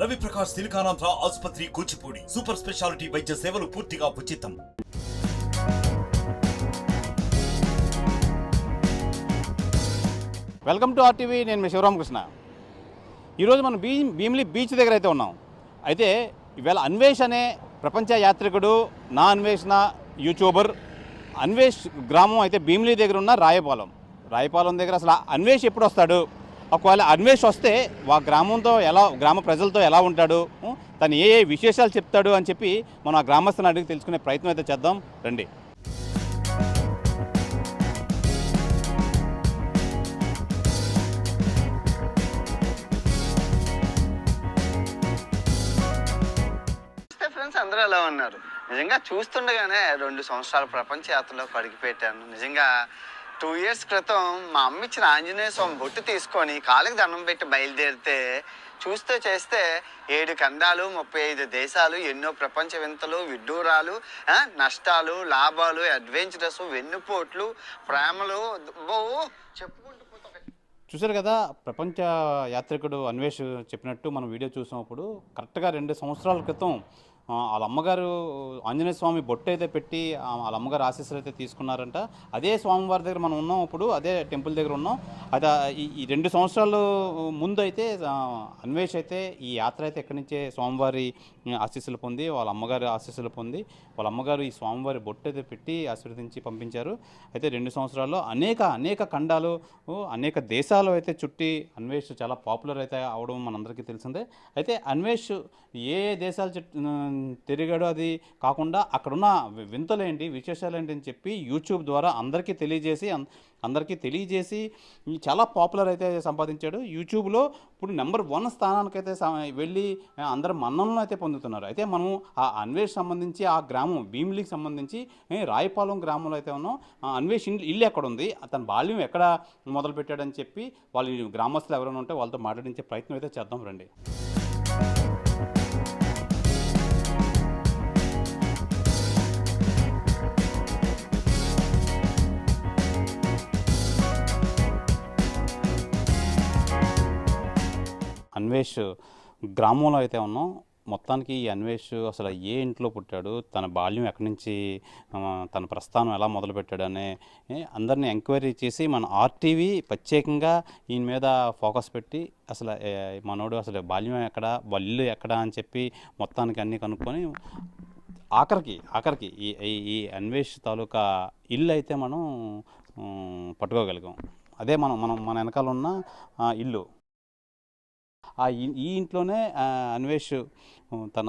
రవి ప్రకాష్ సిలికానాంధ్ర ఆసుపత్రి Kuchipudi. Super speciality వైద్య సేవలు పూర్తిగా ఉచితం. వెల్కమ్ టు ఆర్టీవీ నేను మీ శివరామకృష్ణ. ఈరోజు మనం బీ భీమిలి బీచ్ దగ్గర అయితే ఉన్నాం. అయితే ఇవాళ అన్వేష్ అనే ప్రపంచ యాత్రికుడు నా అన్వేషణ యూట్యూబర్ అన్వేష్ గ్రామం అయితే భీమిలి దగ్గర ఉన్న రాయపాలెం. రాయపాలెం దగ్గర అసలు అన్వేష్ ఎప్పుడు వస్తాడు? ఒకవేళ అన్వేష్ వస్తే ఆ గ్రామంతో ఎలా గ్రామ ప్రజలతో ఎలా ఉంటాడు? తను ఏ ఏ విశేషాలు చెప్తాడు అని చెప్పి మనం ఆ గ్రామస్తుని అడిగి తెలుసుకునే ప్రయత్నం అయితే చేద్దాం. రండి. ఫ్రెండ్స్ అందరూ ఎలా ఉన్నారు? నిజంగా చూస్తుండగానే రెండు సంవత్సరాల ప్రపంచ యాత్రలో పెట్టాను నిజంగా టూ ఇయర్స్ క్రితం మా అమ్మ ఇచ్చిన ఆంజనేయ స్వామి బొట్టు తీసుకొని కాళ్ళకి దండం పెట్టి బయలుదేరితే చూస్తే చేస్తే ఏడు ఖండాలు ముప్పై ఐదు దేశాలు ఎన్నో ప్రపంచ వింతలు విడ్డూరాలు నష్టాలు లాభాలు అడ్వెంచరస్ వెన్నుపోట్లు ప్రేమలు చెప్పుకుంటూ చూసారు చూశారు కదా ప్రపంచ యాత్రికుడు అన్వేష్ చెప్పినట్టు మనం వీడియో చూసినప్పుడు కరెక్ట్గా రెండు సంవత్సరాల క్రితం వాళ్ళ అమ్మగారు ఆంజనేయ స్వామి బొట్టు అయితే పెట్టి వాళ్ళ అమ్మగారు ఆశీస్సులు అయితే తీసుకున్నారంట. అదే స్వామివారి దగ్గర మనం ఉన్నాం ఇప్పుడు అదే టెంపుల్ దగ్గర ఉన్నాం. అయితే ఈ ఈ రెండు సంవత్సరాలు ముందు అయితే అన్వేష్ అయితే ఈ యాత్ర అయితే ఎక్కడి నుంచే స్వామివారి ఆశీస్సులు పొంది వాళ్ళ అమ్మగారి ఆశీస్సులు పొంది వాళ్ళ అమ్మగారు ఈ స్వామివారి బొట్టు అయితే పెట్టి ఆశీర్వదించి పంపించారు. అయితే రెండు సంవత్సరాల్లో అనేక అనేక ఖండాలు అనేక దేశాలు అయితే చుట్టి అన్వేష్ చాలా పాపులర్ అయితే అవడం మనందరికీ తెలిసిందే. అయితే అన్వేష్ ఏ ఏ దేశాలు చుట్టూ తిరిగాడు అది కాకుండా అక్కడున్న వింతలేంటి వింతలు ఏంటి విశేషాలు ఏంటి అని చెప్పి యూట్యూబ్ ద్వారా అందరికీ తెలియజేసి అందరికీ తెలియజేసి చాలా పాపులర్ అయితే సంపాదించాడు. యూట్యూబ్లో ఇప్పుడు నెంబర్ వన్ స్థానానికైతే సా- వెళ్ళి అందరు మన్నలను అయితే పొందుతున్నారు. అయితే మనం ఆ అన్వేష్ సంబంధించి ఆ గ్రామం భీమిలికి సంబంధించి రాయపాలెం గ్రామంలో అయితే ఉన్నాం అన్వేష్ ఇల్లు ఇల్లు ఎక్కడ ఉంది అతని బాల్యం ఎక్కడ మొదలు పెట్టాడని చెప్పి వాళ్ళు గ్రామస్తులు ఎవరైనా ఉంటే వాళ్ళతో మాట్లాడించే ప్రయత్నం అయితే చేద్దాం రండి. అన్వేష్ గ్రామంలో అయితే ఉన్నాం. మొత్తానికి ఈ అన్వేష్ అసలు ఏ ఇంట్లో పుట్టాడు? తన బాల్యం ఎక్కడి నుంచి తన ప్రస్థానం ఎలా మొదలుపెట్టాడు అనే అందరిని ఎంక్వైరీ చేసి మన ఆర్టీవీ ప్రత్యేకంగా ఈయన మీద ఫోకస్ పెట్టి అసలు మనోడు అసలు బాల్యం ఎక్కడ? బల్లు ఇల్లు ఎక్కడ? అని చెప్పి మొత్తానికి అన్నీ కనుక్కొని ఆఖరికి ఆఖరికి ఈ ఈ- అన్వేష్ తాలూకా ఇల్లు అయితే మనం పట్టుకోగలిగాం. అదే మనం మనం మన వెనకాల ఉన్న ఇల్లు. ఆ ఈ ఇంట్లోనే అన్వేష్ తన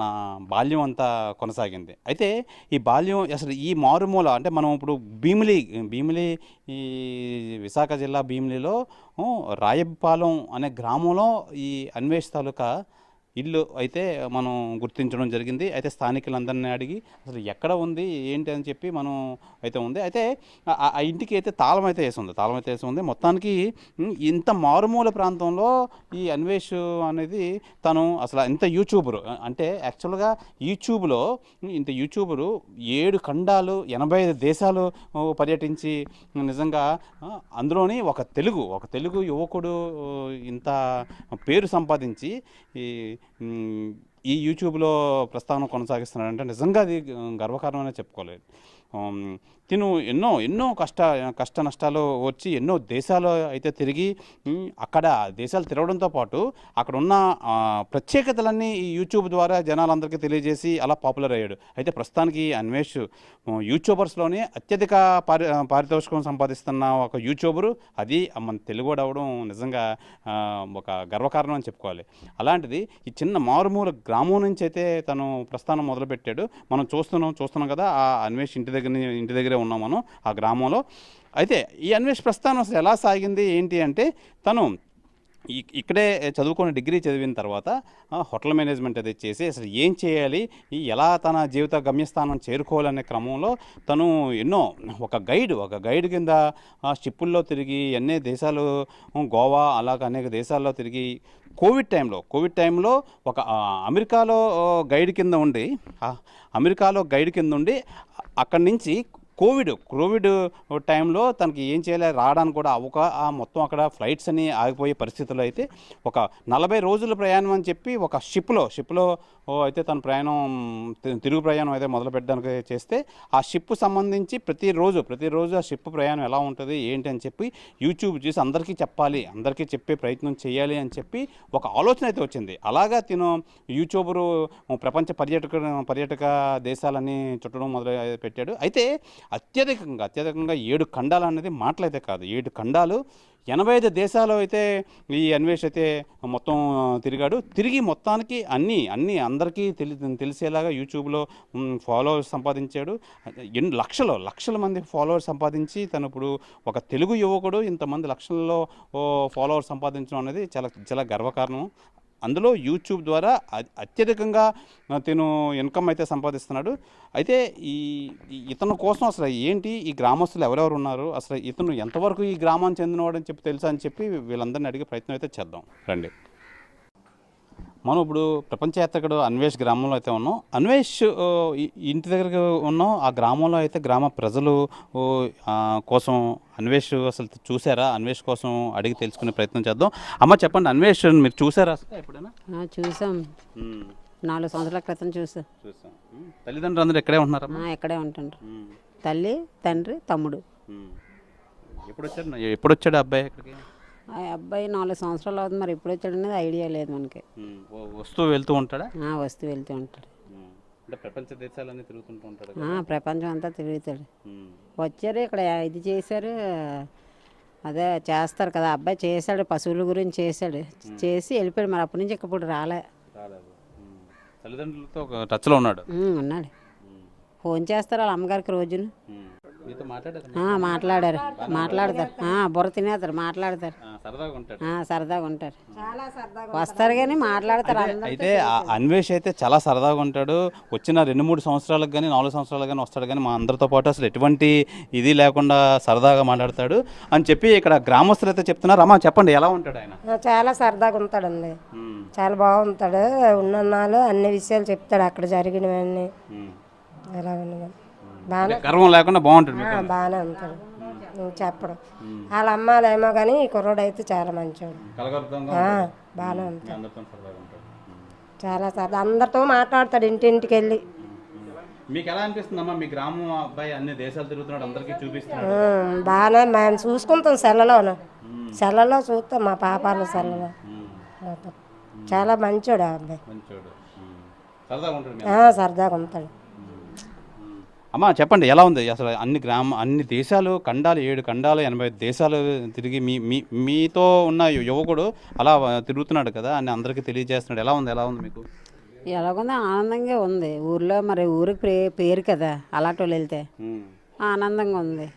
బాల్యం అంతా కొనసాగింది. అయితే ఈ బాల్యం అసలు ఈ మారుమూల అంటే మనం ఇప్పుడు భీమిలి భీమిలి ఈ విశాఖ జిల్లా భీమిలిలో రాయపాలెం అనే గ్రామంలో ఈ అన్వేష్ తాలూకా ఇల్లు అయితే మనం గుర్తించడం జరిగింది. అయితే స్థానికులందరినీ అడిగి అసలు ఎక్కడ ఉంది? ఏంటి? అని చెప్పి మనం అయితే ఉంది. అయితే ఆ- ఇంటికి అయితే తాళం అయితే వేసి ఉంది. తాళం అయితే వేసి ఉంది. మొత్తానికి ఇంత మారుమూల ప్రాంతంలో ఈ అన్వేష్ అనేది తను అసలు ఇంత యూట్యూబరు. అంటే యాక్చువల్గా యూట్యూబ్లో ఇంత యూట్యూబరు ఏడు ఖండాలు ఎనభై ఐదు దేశాలు పర్యటించి నిజంగా అందులోని ఒక తెలుగు ఒక తెలుగు యువకుడు ఇంత పేరు సంపాదించి ఈ ఈ యూట్యూబ్లో ప్రస్తావన కొనసాగిస్తున్నాడంటే నిజంగా అది గర్వకారణమనే చెప్పుకోలేదు తిను ఎన్నో ఎన్నో కష్ట కష్ట నష్టాలు వచ్చి ఎన్నో దేశాలు అయితే తిరిగి అక్కడ దేశాలు తిరగడంతో పాటు అక్కడ ఉన్న ప్రత్యేకతలన్నీ ఈ యూట్యూబ్ ద్వారా జనాలందరికీ తెలియజేసి అలా పాపులర్ అయ్యాడు. అయితే ప్రస్తుతానికి అన్వేష్ యూట్యూబర్స్లోనే అత్యధిక పారి పారితోషికం సంపాదిస్తున్న ఒక యూట్యూబరు. అది మన తెలుగుడు అవడం నిజంగా ఒక గర్వకారణం అని చెప్పుకోవాలి. అలాంటిది ఈ చిన్న మారుమూల గ్రామం నుంచి అయితే తను ప్రస్థానం మొదలుపెట్టాడు. మనం చూస్తున్నాం చూస్తున్నాం కదా ఆ అన్వేష్ ఇంటి దగ్గర ఇంటి దగ్గర ఉన్నాం మనం ఆ గ్రామంలో. అయితే ఈ అన్వేష్ ప్రస్థానం అసలు ఎలా సాగింది? ఏంటి అంటే తను ఇక్కడే చదువుకొని డిగ్రీ చదివిన తర్వాత హోటల్ మేనేజ్మెంట్ అది చేసి అసలు ఏం చేయాలి? ఎలా తన జీవిత గమ్యస్థానం చేరుకోవాలనే క్రమంలో తను ఎన్నో ఒక గైడ్ ఒక గైడ్ కింద షిప్పుల్లో తిరిగి ఎన్ని దేశాలు గోవా అలాగ అనేక దేశాల్లో తిరిగి కోవిడ్ టైంలో కోవిడ్ టైంలో ఒక అమెరికాలో గైడ్ కింద ఉండి అమెరికాలో గైడ్ కింద ఉండి అక్కడి నుంచి కోవిడ్ కోవిడ్ టైంలో తనకి ఏం చేయాలి రావడానికి కూడా అవక మొత్తం అక్కడ ఫ్లైట్స్ అని ఆగిపోయే పరిస్థితుల్లో అయితే ఒక నలభై రోజుల ప్రయాణం అని చెప్పి ఒక షిప్లో షిప్లో అయితే తన ప్రయాణం తి- తిరుగు ప్రయాణం అయితే మొదలు పెట్టడానికి చేస్తే ఆ షిప్ సంబంధించి ప్రతిరోజు ప్రతిరోజు ఆ షిప్ ప్రయాణం ఎలా ఉంటుంది ఏంటి అని చెప్పి యూట్యూబ్ చూసి అందరికీ చెప్పాలి అందరికీ చెప్పే ప్రయత్నం చేయాలి అని చెప్పి ఒక ఆలోచన అయితే వచ్చింది. అలాగా తిను యూట్యూబరు ప్రపంచ పర్యాటక పర్యాటక దేశాలని చుట్టడం మొదలు పెట్టాడు. అయితే అత్యధికంగా అత్యధికంగా ఏడు ఖండాలు అనేది మాటలైతే కాదు. ఏడు ఖండాలు. ఎనభై ఐదు దేశాలు అయితే ఈ అన్వేష్ అయితే మొత్తం తిరిగాడు. తిరిగి మొత్తానికి అన్నీ అన్నీ అందరికీ తెలి తెలిసేలాగా యూట్యూబ్లో ఫాలోవర్స్ సంపాదించాడు. ఎన్ని లక్షలు లక్షల మంది ఫాలోవర్స్ సంపాదించి తను ఇప్పుడు ఒక తెలుగు యువకుడు. ఇంతమంది లక్షల్లో ఫాలోవర్స్ సంపాదించడం అనేది చాలా చాలా గర్వకారణం. అందులో యూట్యూబ్ ద్వారా అత్యధికంగా తను తిను ఇన్కమ్ అయితే సంపాదిస్తున్నాడు. అయితే ఈ ఇతను కోసం అసలు ఏంటి ఈ గ్రామస్తులు ఎవరెవరు ఉన్నారు? అసలు ఇతను ఎంతవరకు ఈ గ్రామానికి చెందినవాడని చెప్పి తెలుసా అని చెప్పి వీళ్ళందరినీ అడిగే ప్రయత్నం అయితే చేద్దాం. రండి. మనం ఇప్పుడు ప్రపంచ యాత్రికుడు అన్వేష్ గ్రామంలో అయితే ఉన్నాం. అన్వేష్ ఇంటి దగ్గరకు ఉన్నాం. ఆ గ్రామంలో అయితే గ్రామ ప్రజలు కోసం అన్వేష్ అసలు చూసారా? అన్వేష్ కోసం అడిగి తెలుసుకునే ప్రయత్నం చేద్దాం. అమ్మ చెప్పండి అన్వేష్ మీరు చూసారా అసలు ఎప్పుడైనా? చూసాం. నాలుగు సంవత్సరాల క్రితం చూసాం. చూసాం. తల్లిదండ్రులు అందరూ ఆ, ఇక్కడే ఉంటుండ్రు. ఉమ్, తల్లి తండ్రి తమ్ముడు. ఎప్పుడు వచ్చాడు ఎప్పుడు వచ్చాడు అబ్బాయి ఇక్కడికి? ఆ అబ్బాయి నాలుగు సంవత్సరాలు అవుతుంది మరి ఎప్పుడు వచ్చాడు అనేది ఐడియా లేదు మనకి. వస్తూ వెళ్తూ ఉంటాడా? ఆ, వస్తూ వెళ్తూ ఉంటాడు. అంటే ప్రపంచ దేశాలన్నీ తిరుగుతుంటూ ఉంటాడు ఆ, ప్రపంచం అంతా తిరుగుతాడు. వచ్చారు ఇక్కడ ఇది చేశారు అదే చేస్తారు కదా అబ్బాయి చేశాడు పశువుల గురించి చేశాడు. చేసి వెళ్ళిపోయాడు మరి అప్పటి నుంచి ఇప్పుడు రాలే. రాలేదు. తల్లిదండ్రులతో ఒక టచ్లో ఉన్నాడు. ఉమ్, ఉన్నాడు. ఫోన్ చేస్తారు వాళ్ళ అమ్మగారికి రోజును. మీతో మాట్లాడారు? ఆ, మాట్లాడారు. మాట్లాడతారు. ఆ, బుర్ర తినేస్తారు మాట్లాడతారు. ఆ, సరదాగా ఉంటారు వస్తారు కానీ మాట్లాడతారు అయితే ఆ అన్వేష్ అయితే చాలా సరదాగా ఉంటాడు. వచ్చిన రెండు మూడు సంవత్సరాలకు కానీ నాలుగు సంవత్సరాలకు కానీ వస్తాడు కానీ మా అందరితో పాటు అసలు ఎటువంటి ఇది లేకుండా సరదాగా మాట్లాడతాడు. అని చెప్పి ఇక్కడ గ్రామస్తులు అయితే చెప్తున్నారు. అమ్మా చెప్పండి ఎలా ఉంటాడు ఆయన? చాలా సరదాగా ఉంటాడండి. చాలా బాగుంటాడు. ఉన్నన్నాళ్ళు అన్ని విషయాలు చెప్తాడు. అక్కడ జరిగినవన్నీ. గర్వం లేకుండా బాగుంటాడు బాగానే ఉంటాడు. చెప్పడం. వాళ్ళ అమ్మాలేమో కానీ ఈ కుర్రోడు అయితే చాలా మంచోడు. ఆ, బాగానే ఉంటాడు. చాలా సరదా. అందరితో మాట్లాడతాడు ఇంటింటికి వెళ్ళి మీకు ఎలా అనిపిస్తుందమ్మా? మీ గ్రామం అబ్బాయి అన్ని దేశాలు తిరుగుతున్నాడు అందరికీ చూపిస్తున్నాడు. బాగానే మేము చూసుకుంటాం సెల్లలో సెల్లలో చూస్తాం మా పాపాల సెల్లలో. చాలా మంచోడు ఆ అబ్బాయి. సరదాగా ఉంటాడు మీ ఆ, సరదాగా ఉంటాడు అమ్మా చెప్పండి ఎలా ఉంది? అసలు అన్ని గ్రామ అన్ని దేశాలు ఖండాలు ఏడు ఖండాలు ఎనభై దేశాలు తిరిగి మీ మీ మీతో ఉన్న యువకుడు అలా తిరుగుతున్నాడు కదా అని అందరికీ తెలియజేస్తున్నాడు. ఎలా ఉంది? ఎలా ఉంది మీకు? ఎలాగుందో? ఆనందంగా ఉంది. ఊర్లో మరి ఊరికి పే పేరు కదా అలాంటి వాళ్ళు వెళ్తే ఆనందంగా ఉంది.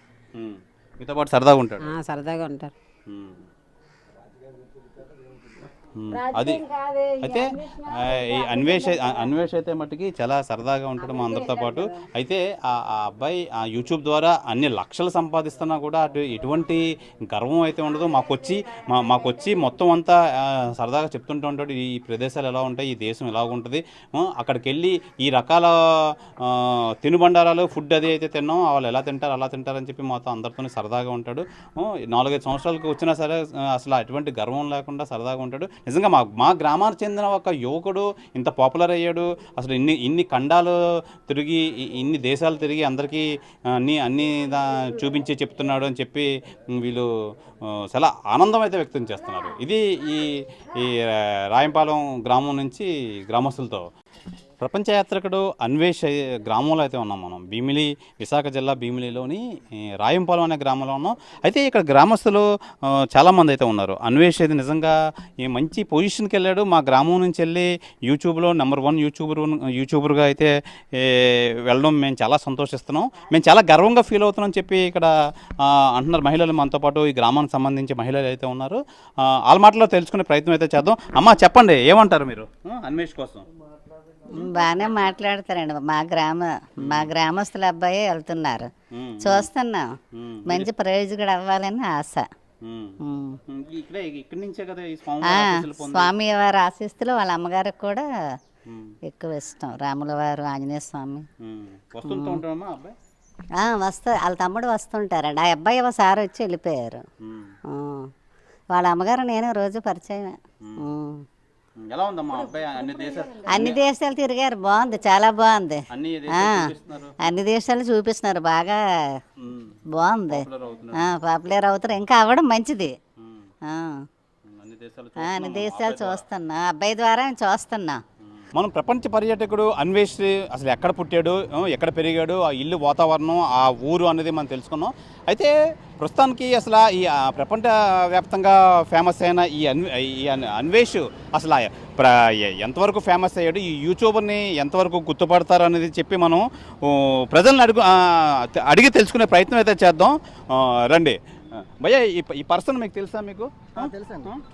మీతో పాటు సరదాగా ఉంటాడు. సరదాగా ఉంటారు. అది అయితే ఈ అన్వేష్ అన్వేష్ అయితే మట్టుకి చాలా సరదాగా ఉంటాడు మా అందరితో పాటు. అయితే ఆ అబ్బాయి ఆ యూట్యూబ్ ద్వారా అన్ని లక్షలు సంపాదిస్తున్నా కూడా అటు ఎటువంటి గర్వం అయితే ఉండదు. మాకు వచ్చి మా మాకు వచ్చి మొత్తం అంతా సరదాగా చెప్తుంటూ ఉంటాడు. ఈ ప్రదేశాలు ఎలా ఉంటాయి ఈ దేశం ఎలా ఉంటుంది? అక్కడికి వెళ్ళి ఈ రకాల తినుబండారాలు ఫుడ్ అది అయితే తిన్నాం వాళ్ళు ఎలా తింటారు అలా తింటారని చెప్పి మాతో అందరితో సరదాగా ఉంటాడు. నాలుగైదు సంవత్సరాలకు వచ్చినా సరే అసలు అటువంటి గర్వం లేకుండా సరదాగా ఉంటాడు. నిజంగా మా మా గ్రామానికి చెందిన ఒక యువకుడు ఇంత పాపులర్ అయ్యాడు. అసలు ఇన్ని ఇన్ని ఖండాలు తిరిగి ఇన్ని దేశాలు తిరిగి అందరికీ అన్ని అన్ని చూపించి చెప్తున్నాడు అని చెప్పి వీళ్ళు చాలా ఆనందం అయితే వ్యక్తం చేస్తున్నారు. ఇది ఈ ఈ రాయంపాలెం గ్రామం నుంచి గ్రామస్తులతో. ప్రపంచ యాత్రికుడు అన్వేష్ గ్రామంలో అయితే ఉన్నాం మనం. భీమిలి విశాఖ జిల్లా భీమిలిలోని రాయంపాలెం అనే గ్రామంలో ఉన్నాం. అయితే ఇక్కడ గ్రామస్తులు చాలామంది అయితే ఉన్నారు. అన్వేష్ అయితే నిజంగా ఈ మంచి పొజిషన్కి వెళ్ళాడు. మా గ్రామం నుంచి వెళ్ళి యూట్యూబ్లో నెంబర్ వన్ యూట్యూబర్ యూట్యూబర్గా అయితే వెళ్ళడం మేము చాలా సంతోషిస్తున్నాం. మేము చాలా గర్వంగా ఫీల్ అవుతున్నాం అని చెప్పి ఇక్కడ అంటున్నారు మహిళలు మనతో పాటు ఈ గ్రామానికి సంబంధించి మహిళలు అయితే ఉన్నారు. వాళ్ళ మాటలో తెలుసుకునే ప్రయత్నం అయితే చేద్దాం. అమ్మ చెప్పండి ఏమంటారు మీరు? అన్వేష్ కోసం. బాగానే మాట్లాడతారండి మా గ్రామ మా గ్రామస్తుల అబ్బాయి వెళ్తున్నారు. చూస్తున్నాం. మంచి ప్రయోజకుడు అవ్వాలని ఆశ. స్వామి వారి ఆశీస్సులు వాళ్ళ అమ్మగారికి కూడా ఎక్కువ ఇష్టం. రాముల వారు ఆంజనేయ స్వామి. వస్తా వాళ్ళ తమ్ముడు వస్తుంటారండి. ఆ అబ్బాయి ఒకసారి వచ్చి వెళ్ళిపోయారు. వాళ్ళ అమ్మగారు నేను రోజు పరిచయం ఎలా ఉందమ్మా అబ్బాయి? అన్ని దేశాలు అన్ని దేశాలు తిరిగారు. బాగుంది చాలా బాగుంది. అన్ని దేశాలు చూపిస్తున్నారు. అన్ని దేశాలు చూపిస్తున్నారు. బాగా ఉమ్, బాగుంది. పాపులర్ అవుతున్నారు. ఆ, పాపులర్ అవుతారు. ఇంకా అవ్వడం మంచిది. ఉమ్, ఆ. ఉమ్, అన్ని దేశాలు ఆ, అన్ని దేశాలు చూస్తున్నా. అబ్బాయి ద్వారా చూస్తున్నా. మనం ప్రపంచ పర్యాటకుడు అన్వేష్ అసలు ఎక్కడ పుట్టాడు ఎక్కడ పెరిగాడు ఆ ఇల్లు వాతావరణం ఆ ఊరు అనేది మనం తెలుసుకున్నాం. అయితే ప్రస్తుతానికి అసలు ఈ ప్రపంచ వ్యాప్తంగా ఫేమస్ అయిన ఈ అన్ ఈ అన్- అన్వేష్ అసలు ఎంతవరకు ఫేమస్ అయ్యాడు ఈ యూట్యూబర్ని ఎంతవరకు గుర్తుపడతారు అనేది చెప్పి మనం ప్రజల్ని అడుగు అడిగి తెలుసుకునే ప్రయత్నం అయితే చేద్దాం. రండి. భయ్య ఈ పర్సన్ మీకు తెలుసా మీకు?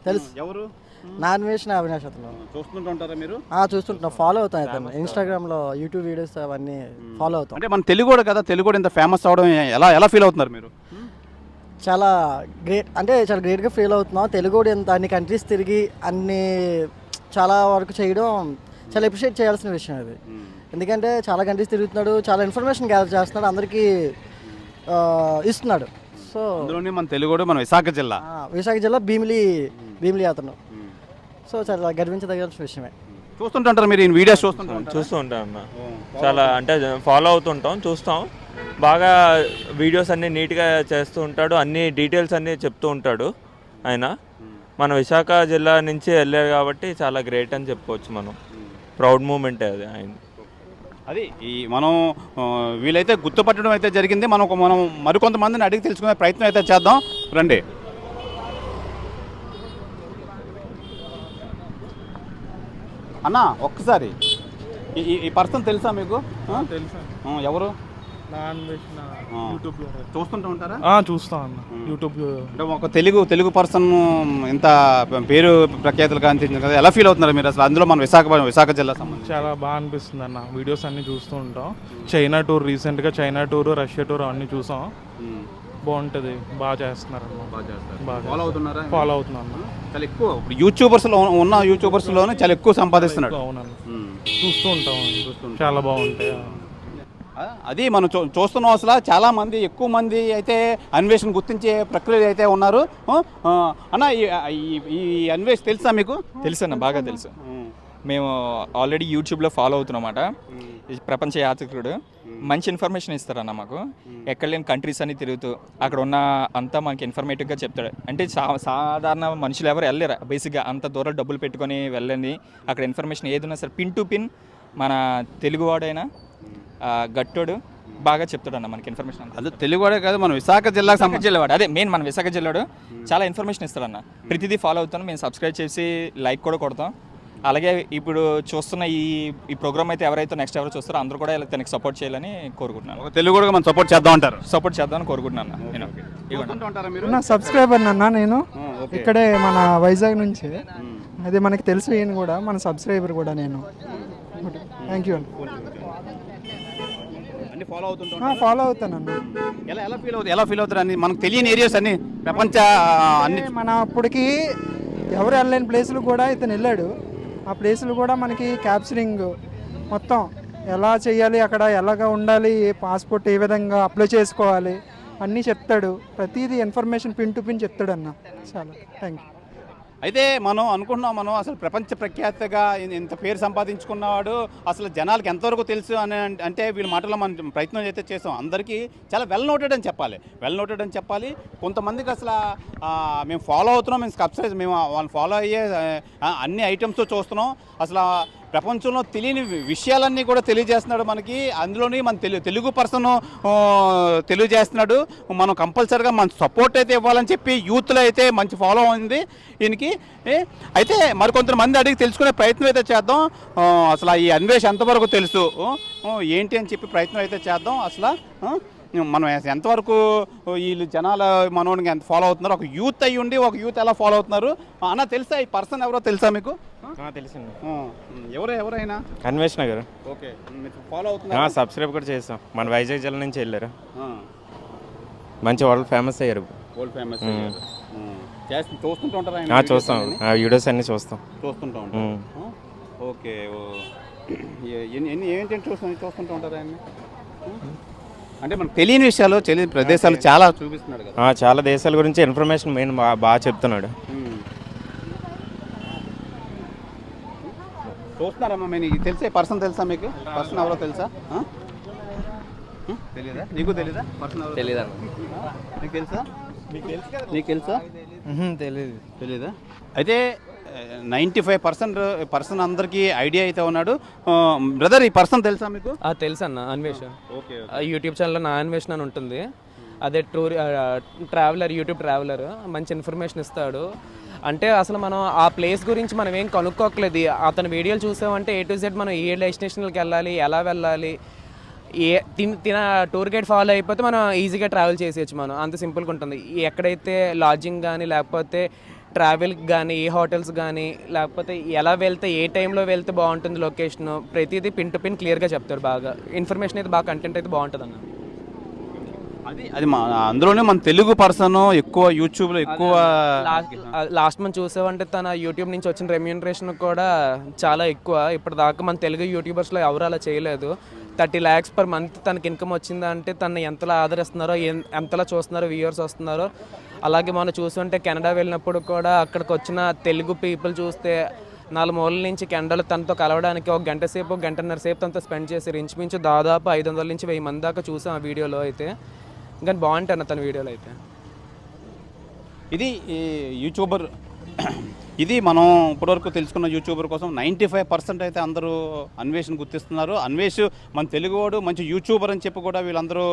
తెలుసు. ఎవరు? నాన్ వేసిన అవినాష్ అతను. చూస్తుంటుంటారా మీరు? ఆ, చూస్తుంటున్నా. ఫాలో అవుతాం అతను. ఇన్స్టాగ్రామ్లో యూట్యూబ్ వీడియోస్ అవన్నీ ఫాలో అవుతాం. అంటే మన తెలుగు కూడా కదా తెలుగు కూడా ఇంత ఫేమస్ అవడం ఎలా ఎలా ఫీల్ అవుతున్నారు మీరు? చాలా గ్రేట్ అంటే చాలా గ్రేట్గా ఫీల్ అవుతున్నాం. తెలుగు కూడా ఎంత అన్ని కంట్రీస్ తిరిగి అన్ని చాలా వరకు చేయడం చాలా అప్రిషియేట్ చేయాల్సిన విషయం అది. ఎందుకంటే చాలా కంట్రీస్ తిరుగుతున్నాడు చాలా ఇన్ఫర్మేషన్ గ్యాదర్ చేస్తున్నాడు అందరికీ ఆ, ఇస్తున్నాడు. సో అందులోనే మన తెలుగు కూడా మన విశాఖ జిల్లా. ఆ, విశాఖ జిల్లా భీమిలి భీమిలి అతను. సో చాలా గర్వించదగిన విషయమే. చూస్తుంటారు మీరు ఈ వీడియోస్ చూస్తుంటారు? చూస్తూ ఉంటాం అన్న చాలా అంటే ఫాలో అవుతుంటాం చూస్తాం. బాగా వీడియోస్ అన్ని నీట్గా చేస్తూ ఉంటాడు అన్ని డీటెయిల్స్ అన్ని చెప్తూ ఉంటాడు ఆయన. మన విశాఖ జిల్లా నుంచి వెళ్ళారు కాబట్టి చాలా గ్రేట్ అని చెప్పుకోవచ్చు మనం. ప్రౌడ్ మూమెంట్ అది ఆయన. అది ఈ మనం వీలైతే గుర్తుపట్టడం అయితే జరిగింది. మనం మనం మరికొంతమందిని అడిగి తెలుసుకునే ప్రయత్నం అయితే చేద్దాం. రండి. అన్న ఒక్కసారి. ఈ- పర్సన్ తెలుసా మీకు? తెలుసా. ఎవరు. చూస్తుంటూ ఉంటారా? చూస్తా అన్న. యూట్యూబ్ అంటే ఒక తెలుగు తెలుగు పర్సన్ ఇంత పేరు ప్రఖ్యాతులు కాంతించింది కదా ఎలా ఫీల్ అవుతున్నారు మీరు అసలు? అందులో మన విశాఖ విశాఖ జిల్లా సంబంధించి. చాలా బాగా అనిపిస్తుంది అన్న. వీడియోస్ అన్ని చూస్తూ ఉంటాం. చైనా టూర్ రీసెంట్గా చైనా టూర్ రష్యా టూర్ అన్ని చూసాం. బాగుంటుంది. బాగా చేస్తున్నారు ఫాలో అవుతున్నారా? ఫాలో అవుతున్నాను అన్న. చాలా ఎక్కువ. ఇప్పుడు యూట్యూబర్స్లో ఉన్న యూట్యూబర్స్లోనే చాలా ఎక్కువ సంపాదిస్తున్నాడు. అవునన్న. చూస్తూ ఉంటాం. చాలా బాగుంటాయి. ఆ, అది మనం చూ చూస్తున్నాం అసలు చాలా మంది ఎక్కువ మంది అయితే అన్వేషణ గుర్తించే ప్రక్రియ అయితే ఉన్నారు. ఆ, ఆ, అన్న ఈ- ఈ- ఈ అన్వేష్ తెలుసా మీకు? తెలుసు అన్న బాగా తెలుసు. మేము ఆల్రెడీ యూట్యూబ్లో ఫాలో అవుతున్నమాట ఈ ప్రపంచ యాత్రికుడు. మంచి ఇన్ఫర్మేషన్ ఇస్తారన్న మాకు. ఎక్కడ లేని కంట్రీస్ అన్ని తిరుగుతూ అక్కడ ఉన్న అంతా మనకి ఇన్ఫర్మేటివ్గా చెప్తాడు. అంటే సాధారణ మనుషులు ఎవరు వెళ్ళలేరు. బేసిక్గా అంత దూరం డబ్బులు పెట్టుకొని వెళ్ళండి. అక్కడ ఇన్ఫర్మేషన్ ఏది ఉన్నా సరే పిన్ టు పిన్ మన తెలుగువాడైనా గట్టోడు బాగా చెప్తాడు అన్న మనకి ఇన్ఫర్మేషన్ అది తెలుగువాడే కాదు మన విశాఖ జిల్లాకు విశాఖ జిల్లావాడు. అదే మెయిన్ మన విశాఖ జిల్లాడు. చాలా ఇన్ఫర్మేషన్ ఇస్తాడన్న. ప్రతిదీ ఫాలో అవుతాను. మేము సబ్స్క్రైబ్ చేసి లైక్ కూడా కొడతాం. అలాగే ఇప్పుడు చూస్తున్న ఈ ఈ ప్రోగ్రామ్ అయితే ఎవరైతే నెక్స్ట్ ఎవరు చూస్తారో అందరూ కూడా ఇలా తనకి సపోర్ట్ చేయాలని కోరుకుంటున్నాను. తెలుగు కూడా మనం సపోర్ట్ చేద్దాం అంటారు. సపోర్ట్ చేద్దామని కోరుకుంటున్నాను. అన్న నేను ఇవ్వండి. ఉంటారా మీరు? నా సబ్స్క్రైబర్ అన్న నేను. ఇక్కడే మన వైజాగ్ నుంచి. అదే మనకి తెలుసు ఈయన కూడా మన సబ్స్క్రైబర్ కూడా నేను. థ్యాంక్ యూ అన్ని ఫాలో అవుతుంటాం ఫాలో అవుతానన్న ఎలా ఎలా ఫీల్ అవుతుంది ఎలా ఫీల్ అవుతారు అన్ని? మనకు తెలియని ఏరియాస్ అన్ని ప్రపంచ అన్ని మన అప్పటికి ఎవరు వెళ్ళలేని ప్లేసులు కూడా ఇతను వెళ్ళాడు. ఆ ప్లేసులు కూడా మనకి క్యాప్చరింగ్ మొత్తం ఎలా చేయాలి అక్కడ ఎలాగ ఉండాలి ఏ పాస్పోర్ట్ ఏ విధంగా అప్లై చేసుకోవాలి అన్నీ చెప్తాడు. ప్రతిదీ ఇన్ఫర్మేషన్ పిన్ టు పిన్ చెప్తాడు అన్న చాలా. థ్యాంక్ యూ అయితే మనం అనుకుంటున్నాం మనం అసలు ప్రపంచ ప్రఖ్యాతగా ఇంత పేరు సంపాదించుకున్నవాడు అసలు జనాలకు ఎంతవరకు తెలుసు అని అంటే వీళ్ళ మాటలో మనం ప్రయత్నం అయితే చేస్తాం అందరికీ చాలా వెల్ నోటెడ్ అని చెప్పాలి. వెల్ నోటెడ్ అని చెప్పాలి. కొంతమందికి అసలు మేము ఫాలో అవుతున్నాం మేము సబ్స్క్రైబ్ మేము వాళ్ళు ఫాలో అయ్యే అన్ని ఐటమ్స్ చూస్తున్నాం. అసలు ప్రపంచంలో తెలియని విషయాలన్నీ కూడా తెలియజేస్తున్నాడు మనకి. అందులోని మన తెలు తెలుగు పర్సన్ తెలియజేస్తున్నాడు. మనం కంపల్సరీగా మన సపోర్ట్ అయితే ఇవ్వాలని చెప్పి యూత్లో అయితే మంచి ఫాలో అయింది ఈయనకి. అయితే మరికొంతమంది అడిగి తెలుసుకునే ప్రయత్నం అయితే చేద్దాం. అసలు ఈ అన్వేష్ ఎంతవరకు తెలుసు? ఏంటి అని చెప్పి ప్రయత్నం అయితే చేద్దాం. అసలు మనం ఎంతవరకు వీళ్ళు జనాల మనోడికి ఎంత ఫాలో అవుతున్నారు ఒక యూత్ అయ్యి ఉండి ఒక యూత్ ఎలా ఫాలో అవుతున్నారు? అన్న తెలుసా? ఈ పర్సన్ ఎవరో తెలుసా మీకు? తెలిసింది. ఎవరు ఎవరైనా? ఓకే ఫాలో సబ్స్క్రైబ్ కూడా చేస్తాం. మన వైజాగ్ జిల్లా నుంచి వెళ్ళారు. మంచి వాళ్ళు ఫేమస్ అయ్యారు. వరల్డ్ ఫేమస్ చేస్తూ చూస్తుంటూ ఉంటారా వీడియోస్ అన్ని? చూస్తాం. చూస్తుంటూ? ఓకే ఎన్ని ఏంటంటే చూస్తూ చూస్తుంటూ ఉంటారా అంటే మనకు తెలియని విషయాలు తెలియని ప్రదేశాలు చాలా చూపిస్తున్నాడు కదా. చాలా దేశాల గురించి ఇన్ఫర్మేషన్ మెయిన్ బాగా చెప్తున్నాడు. చూస్తున్నారమ్మా మీరు నీకు తెలిసే? పర్సన్ తెలుసా మీకు? పర్సన్ ఎవరో తెలుసా? తెలీదా? నీకు తెలీదా? పర్సన్ ఎవరో తెలీదా నీకు తెలుసా? నీకు తెలుసా తెలియదు తెలీదా. అయితే నైంటీ ఫైవ్ పర్సెంట్ పర్సన్ అందరికీ ఐడియా అయితే ఉన్నాడు. బ్రదర్ ఈ పర్సన్ తెలుసా మీకు? తెలుసు అన్న అన్వేషణ ఓకే యూట్యూబ్ ఛానల్లో నా అన్వేషణ అని ఉంటుంది. అదే టూర్ ట్రావెలర్ యూట్యూబ్ ట్రావెలర్ మంచి ఇన్ఫర్మేషన్ ఇస్తాడు. అంటే అసలు మనం ఆ ప్లేస్ గురించి మనం ఏం కనుక్కోకలేదు. అతని వీడియోలు చూసామంటే ఏ టు జెడ్ మనం ఏ డెస్టినేషన్కి వెళ్ళాలి ఎలా వెళ్ళాలి ఏ తిన తిన టూర్ గైడ్ ఫాలో అయిపోతే మనం ఈజీగా ట్రావెల్ చేసేయచ్చు మనం. అంత సింపుల్గా ఉంటుంది. ఎక్కడైతే లాడ్జింగ్ కానీ లేకపోతే ట్రావెల్కి కానీ ఏ హోటల్స్ కానీ లేకపోతే ఎలా వెళ్తే ఏ టైంలో వెళ్తే బాగుంటుంది లొకేషన్ ప్రతిదీ పిన్ టు పిన్ క్లియర్గా చెప్తారు బాగా. ఇన్ఫర్మేషన్ అయితే బాగా కంటెంట్ అయితే బాగుంటుంది అన్న అది అది మా అందులోనే మన తెలుగు పర్సన్ ఎక్కువ యూట్యూబ్లో ఎక్కువ లాస్ట్ మంత్ చూసామంటే తన యూట్యూబ్ నుంచి వచ్చిన రెమ్యూనరేషన్ కూడా చాలా ఎక్కువ. ఇప్పటిదాకా మన తెలుగు యూట్యూబర్స్లో ఎవరు అలా చేయలేదు. థర్టీ ల్యాక్స్ పర్ మంత్ తనకి ఇన్కమ్ వచ్చిందంటే తను ఎంతలా ఆదరిస్తున్నారో ఎంతలా చూస్తున్నారో వ్యూవర్స్ వస్తున్నారో. అలాగే మనం చూస్తుంటే కెనడా వెళ్ళినప్పుడు కూడా అక్కడికి వచ్చిన తెలుగు పీపుల్ చూస్తే నాలుగు మూలల నుంచి కెనడాలో తనతో కలవడానికి ఒక గంట సేపు గంటన్నర సేపు తనతో స్పెండ్ చేసి ఇంచుమించు దాదాపు ఐదు వందల నుంచి వెయ్యి మంది దాకా చూసాం ఆ వీడియోలో అయితే. కానీ బాగుంటాను తన వీడియోలు అయితే. ఇది ఈ యూట్యూబర్ ఇది మనం ఇప్పటివరకు తెలుసుకున్న యూట్యూబర్ కోసం నైంటీ ఫైవ్ పర్సెంట్ అయితే అందరూ అన్వేషణ గుర్తిస్తున్నారు. అన్వేష్ మన తెలుగువాడు మంచి యూట్యూబర్ అని చెప్పి కూడా వీళ్ళందరూ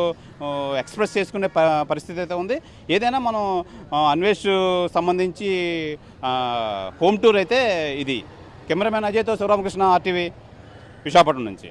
ఎక్స్ప్రెస్ చేసుకునే ప పరిస్థితి అయితే ఉంది. ఏదైనా మనం అన్వేష్ సంబంధించి హోమ్ టూర్ అయితే ఇది. కెమెరామెన్ అజయ్తో శివరామకృష్ణ ఆర్టీవీ విశాఖపట్నం నుంచి.